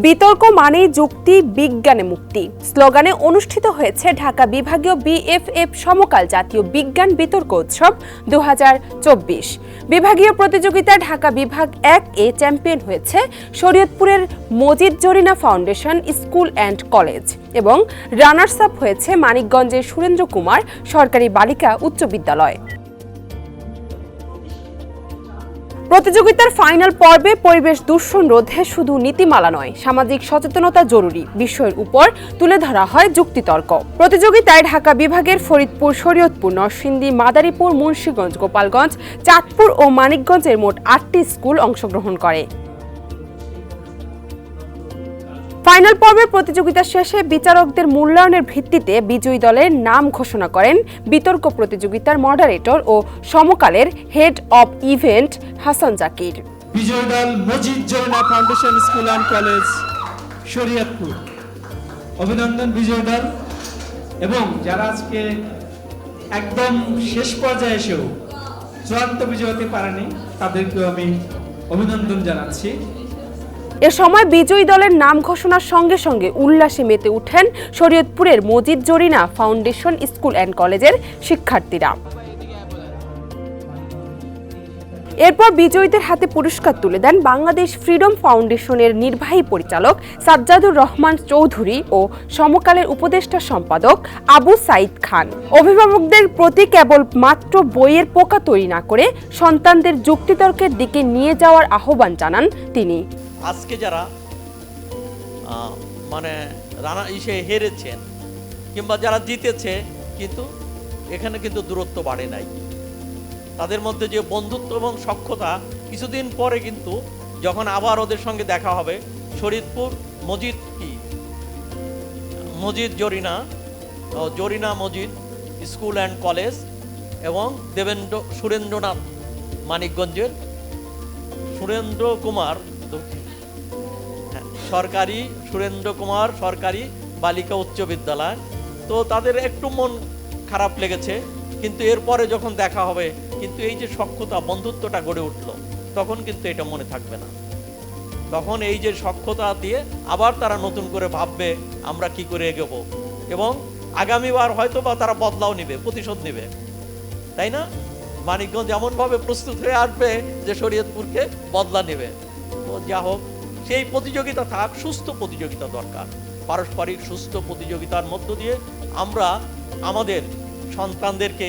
বিতর্ক মানেই যুক্তি, বিজ্ঞানে মুক্তি। স্লোগানে অনুষ্ঠিত হয়েছে ঢাকা বিভাগীয় বিএফএফ সমকাল জাতীয় বিজ্ঞান বিতর্ক উৎসব দু হাজার চব্বিশ। বিভাগীয় প্রতিযোগিতায় ঢাকা বিভাগ এক এ চ্যাম্পিয়ন হয়েছে শরীয়তপুরের Majid Jarina foundation school and college এবং রানার্স আপ হয়েছে মানিকগঞ্জের সুরেন্দ্র কুমার সরকারি বালিকা উচ্চ বিদ্যালয়। প্রতিযোগিতার ফাইনাল পর্বে পরিবেশ দূষণ রোধে শুধু নীতিমালা নয়, সামাজিক সচেতনতা জরুরি বিষয়ের উপর তুলে ধরা হয় যুক্তিতর্ক। প্রতিযোগিতায় ঢাকা বিভাগের ফরিদপুর, শরীয়তপুর, নরসিংদী, মাদারীপুর, মুন্সীগঞ্জ, গোপালগঞ্জ, চাঁদপুর ও মানিকগঞ্জের মোট আটটি স্কুল অংশগ্রহণ করে। ফাইনাল পর্বের প্রতিযোগিতা শেষে বিচারকদের মূল্যায়নের ভিত্তিতে বিজয়ী দলের নাম ঘোষণা করেন বিতর্ক প্রতিযোগিতার মডারেটর ও সমকালের head of event Hasan Zakir. বিজয় দল Majid Joina foundation school and college Shariatpur. অভিনন্দন বিজয় দল। এবং যারা আজকে একদম শেষ পর্যায়ে এসেও চূড়ান্ত বিজয় হতে পারেনি, তাদেরকেও আমি অভিনন্দন জানাচ্ছি। এ সময় বিজয়ী দলের নাম ঘোষণার সঙ্গে সঙ্গে উল্লাসে মেতে উঠেন শরীয়তপুরের Majid Jarina foundation school and কলেজের শিক্ষার্থীরা। এরপর বিজয়ীদের হাতে পুরস্কার তুলে দেন বাংলাদেশ ফ্রিডম ফাউন্ডেশনের নির্বাহী পরিচালক সাজ্জাদুর রহমান চৌধুরী ও সমকালের উপদেষ্টা সম্পাদক আবু সাইদ খান। অভিভাবকদের প্রতি কেবল মাত্র বইয়ের পোকা তৈরি না করে সন্তানদের যুক্তিতর্কের দিকে নিয়ে যাওয়ার আহ্বান জানান তিনি। আজকে যারা মানে রানা, ইসে হেরেছেন কিংবা যারা জিতেছে কিন্তু এখানে কিন্তু দূরত্ব বাড়ে নাই। তাদের মধ্যে যে বন্ধুত্ব এবং সক্ষতা কিছুদিন পরে কিন্তু যখন আবার ওদের সঙ্গে দেখা হবে, শরীদপুর মজিদ কি? Majid Jarina Jarina Majid school and college এবং দেবেন্দ্র, সুরেন্দ্রনাথ মানিকগঞ্জের। সুরেন্দ্র কুমার সরকারি, সুরেন্দ্র কুমার সরকারি বালিকা উচ্চ বিদ্যালয়। তো তাদের একটু মন খারাপ লেগেছে, কিন্তু এরপরে যখন দেখা হবে, কিন্তু এই যে সক্ষতা, বন্ধুত্বটা গড়ে উঠল, তখন কিন্তু এটা মনে থাকবে না। তখন এই যে সক্ষতা দিয়ে আবার তারা নতুন করে ভাববে, আমরা কি করে এগোবো? এবং আগামীবার হয়তো বা তারা বদলাও নেবে, প্রতিশোধ নিবে। তাই না? মানিকগঞ্জ এমনভাবে প্রস্তুত হয়ে আসবে যে শরীয়তপুরকে বদলা নেবে। তো যা হোক সেই প্রতিযোগিতা থাক, সুস্থ প্রতিযোগিতা দরকার। পারস্পরিক সুস্থ প্রতিযোগিতার মধ্য দিয়ে আমরা আমাদের সন্তানদেরকে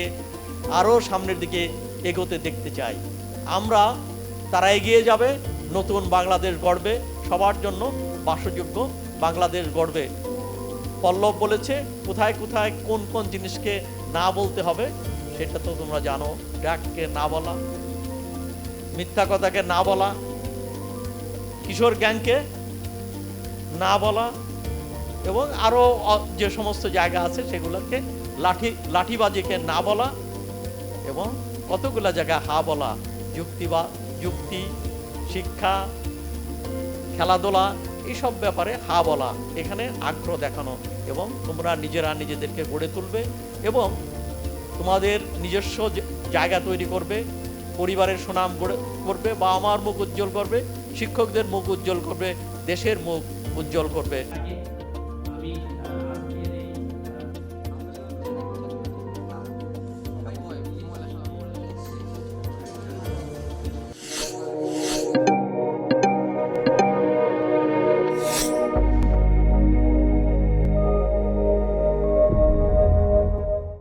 আরও সামনের দিকে এগোতে দেখতে চাই। আমরা, তারা এগিয়ে যাবে, নতুন বাংলাদেশ গড়বে, সবার জন্য বাসযোগ্য বাংলাদেশ গড়বে। পল্লব বলেছে, কোথায় কোথায় কোন কোন জিনিসকে না বলতে হবে, সেটা তো তোমরা জানো ডাককে না বলা, মিথ্যা কথাকে না বলা কিশোর গ্যাংকে না বলা এবং আরও যে সমস্ত জায়গা আছে সেগুলোকে লাঠি, লাঠিবাজিকে না বলা এবং কতগুলো জায়গায় হা বলা, যুক্তি বা, যুক্তি, শিক্ষা, খেলাধুলা, এইসব ব্যাপারে হা বলা, এখানে আগ্রহ দেখানো এবং তোমরা নিজেরা নিজেদেরকে গড়ে তুলবে এবং তোমাদের নিজস্ব জায়গা তৈরি করবে, পরিবারের সুনাম গড়ে, করবে বা আমার মুখ উজ্জ্বল করবে শিক্ষকদের মুখ উজ্জ্বল করবে দেশের মুখ উজ্জ্বল করবে।